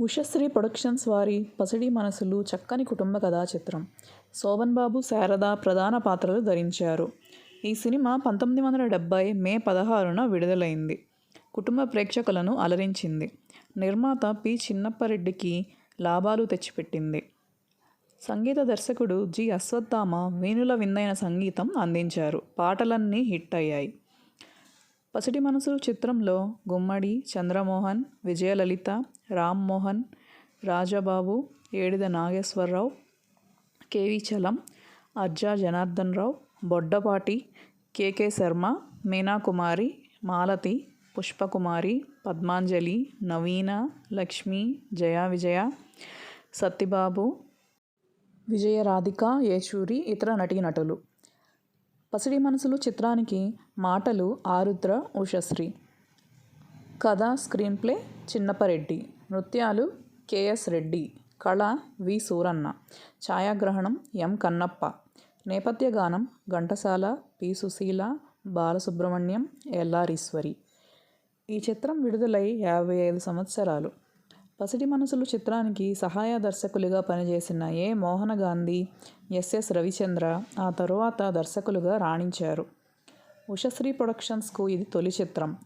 Ushasri productions వారి పసిడి మనసులు చక్కని కుటుంబ కథా చిత్రం శోభన్ బాబు శారద ప్రధాన పాత్రలు ధరించారు. ఈ సినిమా పంతొమ్మిది వందల డెబ్బై మే పదహారున విడుదలైంది. కుటుంబ ప్రేక్షకులను అలరించింది. నిర్మాత పి. చిన్నప్పరెడ్డికి లాభాలు తెచ్చిపెట్టింది. సంగీత దర్శకుడు జి. అశ్వత్థామ వేణుల విందైన సంగీతం అందించారు. పాటలన్నీ హిట్ అయ్యాయి. పసిటి మనసులు చిత్రంలో Gummadi Chandramohan Vijayalalitha Rammohan Rajababu Edida Nageswararao K V Chalam Arja Janardhan Rao Boddapati K K Sharma Meenakumari Malathi Pushpakumari Padmanjali Naveena Lakshmi Jaya Vijaya Sattibabu Vijaya Radhika Yechuri ఇతర నటీనటులు. పసిడి మనసులు చిత్రానికి మాటలు ఆరుద్ర ఉషశ్రీ. కథ స్క్రీన్ ప్లే చిన్నపరెడ్డి. నృత్యాలు KS Reddy. కళ వి సూరన్న. ఛాయాగ్రహణం ఎం కన్నప్ప. నేపథ్య గానం ఘంటసాల పి సుశీల బాలసుబ్రహ్మణ్యం ఎల్లారీశ్వరి ఈ చిత్రం విడుదలై యాభై ఐదు సంవత్సరాలు. పసిడి మనసులు చిత్రానికి సహాయ దర్శకులుగా పనిచేసిన ఏ మోహన గాంధీ ఎస్ఎస్ రవిచంద్ర ఆ తరువాత దర్శకులుగా రాణించారు. ఉషశ్రీ ప్రొడక్షన్స్కు ఇది తొలి చిత్రం.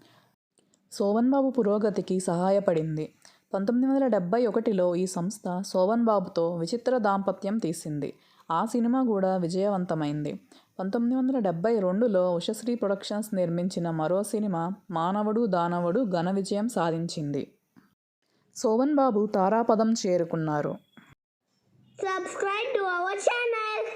శోభన్ బాబు పురోగతికి సహాయపడింది. పంతొమ్మిది వందల డెబ్బై ఒకటిలో ఈ సంస్థ శోభన్ బాబుతో విచిత్ర దాంపత్యం తీసింది. ఆ సినిమా కూడా విజయవంతమైంది. పంతొమ్మిది వందల డెబ్బై రెండులో ఉషశ్రీ ప్రొడక్షన్స్ నిర్మించిన మరో సినిమా మానవుడు దానవుడు ఘన విజయం సాధించింది. శోభన్ బాబు తారాపదం చేరుకున్నారు. Subscribe to our channel